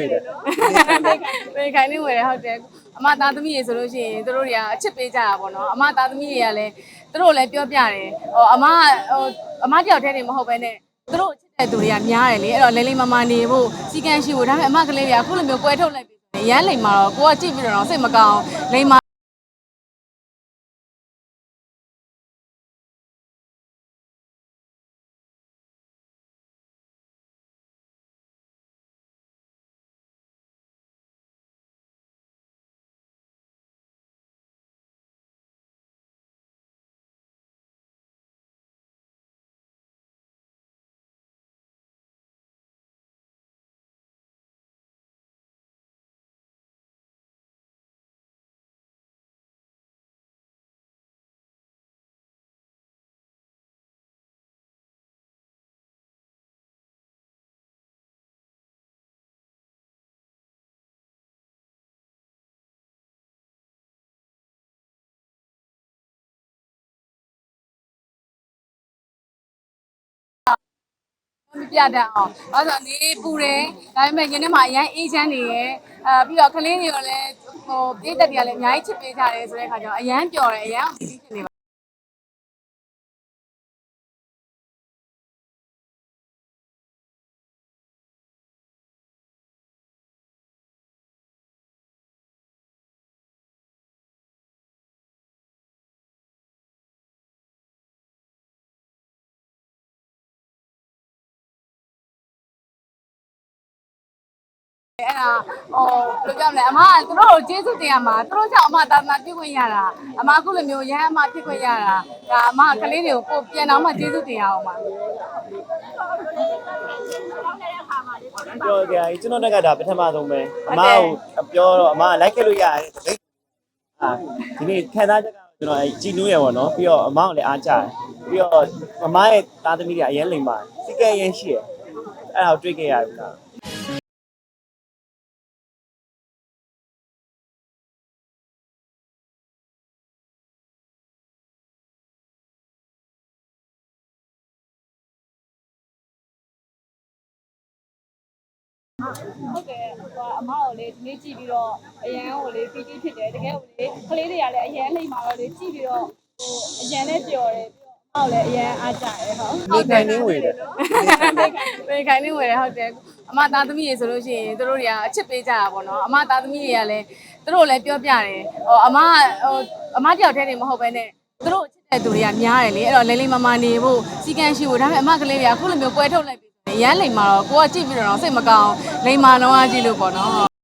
ဝေခိုင်နေဝယ်ရဟုတ်တယ်အမသားသမီးတွေဆိုလို့ရှိရင်သူတို့တွေကအချစ်ပေးကြတာပေါ့နော်အမသားသမီးတွေကလည်းသူတို့လည်းပြောပြတယ်ဟိုအမဟိုအမတယောက်တည်းနေမဟုတ်ဘဲနဲ့သူတို့ချစ်တဲ့သူတွေကများတယ်လေအဲ့တော့လေလေးမမနေဖို့စီကံရှိဖို့ဒါပေမဲ့အမကလေးတွေကအခုလိုမျိုးကွဲထုတ်လိုက်ပြီဆိုရင်ရမ်းလိမ်မာတော့ကိုကကြည့်ပြီးတော့စိတ်မကောင်းလိမ်မာ မပြတတ်အောင်။ဘာလို့လဲနေပူတယ်။ဒါပေမဲ့ညနေမှာအရင်အေးချမ်းနေရဲ့။အာပြီးတော့ကလေးတွေကလည်းဟိုပြည့်တက်တွေကလည်းအများကြီးချစ်ပေးကြတယ်ဆိုတဲ့ခါကျတော့အရန်ပျော်တယ်အရန်အောင်ပြီးနေပါ အဲ့ဒါဟိုဘယ်လိုပြောမလဲအမကသူတို့ကိုကျေးဇူးတင်ရမှာသူတို့ကြောင့်အမသာသနာပြုခွင့်ရတာအမအခုလိုမျိုးရဟန်းအမဖြစ်ခွင့်ရတာဒါအမကလေးတွေကိုကိုပြန်တော့မှကျေးဇူးတင်ရအောင်ပါပြောကြရကျွန်တော်တက်ကဒါပထမဆုံးပဲအမကိုပြောတော့အမလိုက်ခဲ့လို့ရတယ်တပိတ်အာဒီနေ့ခံစားချက်ကတော့ကျွန်တော်အဲကြည်နူးရပါတော့ပြီးတော့အမကိုလည်းအားကြတယ်ပြီးတော့အမရဲ့သားသမီးတွေအရင်လိမ်ပါတယ်စိတ်ကဲရင်းရှိရအဲ့ဒါကိုတွေ့ခဲ့ရပြီလား ဟုတ်တယ်ဟိုကအမကိုလေဒီနေ့ကြည့်ပြီးတော့အရန်ကိုလေပီတိဖြစ်တယ်တကယ်ကိုလေကလေးတွေကလည်းအရန်လိမ့်မှာတော့လေကြည့်ပြီးတော့ဟိုအရန်နဲ့ပျော်တယ်ပြီးတော့အမကိုလည်းအရန်အားကြတယ်ဟုတ်နေခိုင်နေဝေတယ်ဝေခိုင်နေဝယ်ရဟုတ်တယ်အမသားသမီးတွေဆိုလို့ရှိရင်သူတို့တွေကအချစ်ပေးကြတာပေါ့နော်အမသားသမီးတွေကလည်းသူတို့လည်းပြောပြတယ်ဟိုအမဟိုအမတယောက်တည်းနေမဟုတ်ဘဲနဲ့သူတို့ချစ်တဲ့သူတွေကများတယ်လေအဲ့တော့လေလေးမမနေဖို့စီကံရှိဖို့ဒါပေမဲ့အမကလေးတွေကအခုလိုမျိုးကွဲထုတ်လိုက်ပြီဆို ရင်ရမ်းလိမ်မာတော့ကိုကကြည့်ပြီးတော့စိတ်မကောင်းလိမ်မာတော့ကြည့်လို့ပေါ့နော်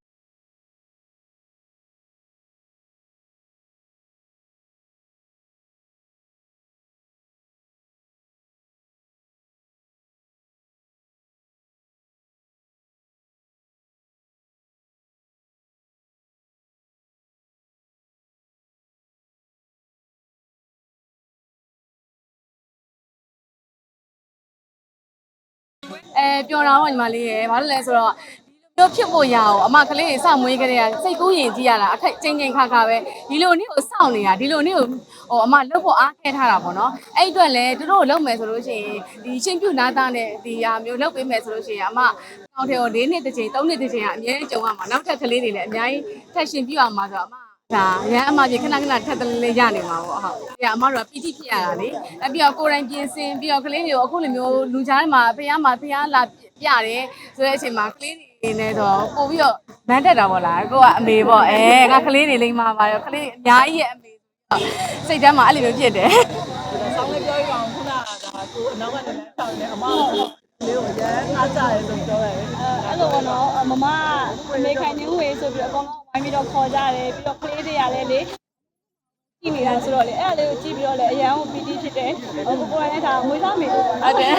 အဲပျော်တာတော့ညီမလေးရယ်ဘာလို့လဲဆိုတော့ဒီလိုမျိုးဖြစ်ဖို့ရအောင်အမကလေးတွေစောင့်မွေးကြတဲ့ကစိတ်ကူးရင်ကြည့်ရတာအခက်ချင်းချင်းခါခါပဲဒီလိုနေ့ကိုစောင့်နေတာဒီလိုနေ့ကိုဟိုအမလှုပ်ဖို့အားခဲထားတာပေါ့နော်အဲ့အတွက်လည်းသူတို့ကိုလှုပ်မယ်ဆိုလို့ရှိရင်ဒီချင်းပြူနာသားနဲ့ဒီဟာမျိုးလှုပ်ပေးမယ်ဆိုလို့ရှိရင်အမကောင်းတယ်ကို၄နှစ်တစ်ချိန်၃နှစ်တစ်ချိန်ကအများကြီးကြုံရမှာနောက်ထပ်ကလေးတွေလည်းအများကြီးထက်ရှင်ပြအောင်မှာဆိုတော့အမ ဒါရန်အမပြေခဏခဏထက်တလေးလေးရနေမှာပေါ့ဟုတ်။ဒီကအမတို့ကပီတိဖြစ်ရတာလေ။အပြီးတော့ကိုယ်တိုင်ပြင်ဆင်ပြီးတော့ကလေးတွေကိုအခုလိုမျိုးလူကြားထဲမှာဖះမှာဖះလာပြတယ်ဆိုတဲ့အချိန်မှာကလေးတွေနေတော့ပို့ပြီးတော့ဗန်းတက်တာပေါ့လား။ကိုကအမေပေါ့အဲငါကလေးတွေလိမ့်မှာပါတော့ကလေးအများကြီးရဲ့အမေစိတ်ထဲမှာအဲ့လိုမျိုးဖြစ်တယ်။ဆောင်းလေးပြောရအောင်ခုနကဒါကိုအနောက်ကနေလမ်းဆောင်နေအမက လေးကိုရမ်းအားကြတယ်ဆိုပြောရတယ်အဲအဲ့လိုပေါ့နော်အမမအမေခိုင်နေဝေးဆိုပြီးတော့အကောင်လုံးဝိုင်းပြီးတော့ခေါ်ကြတယ်ပြီးတော့ကလေးတွေကလည်းလေကြည့်နေတာဆိုတော့လေအဲ့ဒါလေးကိုကြည့်ပြီးတော့လေအရန်ကိုပီတိဖြစ်တယ်ဟိုကိုယ်တိုင်လည်းဒါမွေးစားမိလို့ဟုတ်တယ်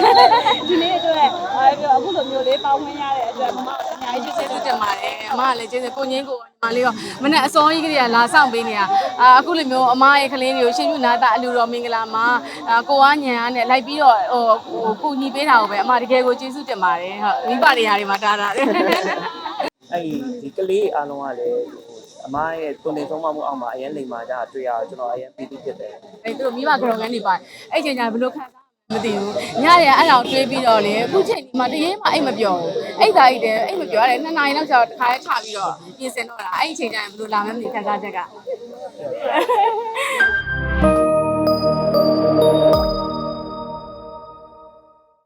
ဒီနေ့အတွက်အဲပြီးတော့အခုလိုမျိုးလေးပေါင်းဝင်ရတဲ့ အတွက်မမအများကြီးကျေးဇူးကျေးဇူးတင်ပါတယ်အမကလည်းကျေးဇူးကိုငင်းကိုညီမလေးရောမနေ့အစောကြီးကလေးကလာဆောင်ပေးနေတာအာအခုလိုမျိုးအမရဲ့ကလေးတွေကိုရှင်ပြနာတာအလူတော်မင်္ဂလာမှာအာကိုကညံနဲ့လိုက်ပြီးတော့ဟိုဟိုကိုညီပေးတာကိုပဲအမတကယ်ကိုကျေးဇူးတင်ပါတယ်ဟုတ်မိဘတွေရာတွေမှာတားတာတယ်အဲ့ဒီကလေးအားလုံးကလည်းအမရဲ့တုန်တင်ဆုံးမမှုအောက်မှာအရင်လိမ်မာကြတွေ့ရတော့ကျွန်တော်အရင်ပီတိဖြစ်တယ်အဲ့သူတို့မိဘကရောငန်းနေပါအဲ့ချိန်ကျဘယ်လိုခံစားမသိဘူးညရအဲ့ဒါကိုတွေးပြီးတော့လေအခုချိန်ဒီမှာတရေမှအိတ်မပြောဘူး အိတ်သားအိတ်တယ်အိတ်မပြောရတယ်နှစ်နာရီလောက်ကျတော့တစ်ခါလေးချပြီးတော့ပြင်ဆင်တော့တာအဲ့ဒီချိန်ကျရင်ဘယ်လိုလာမလဲမသိဘူးခန်းစားချက်က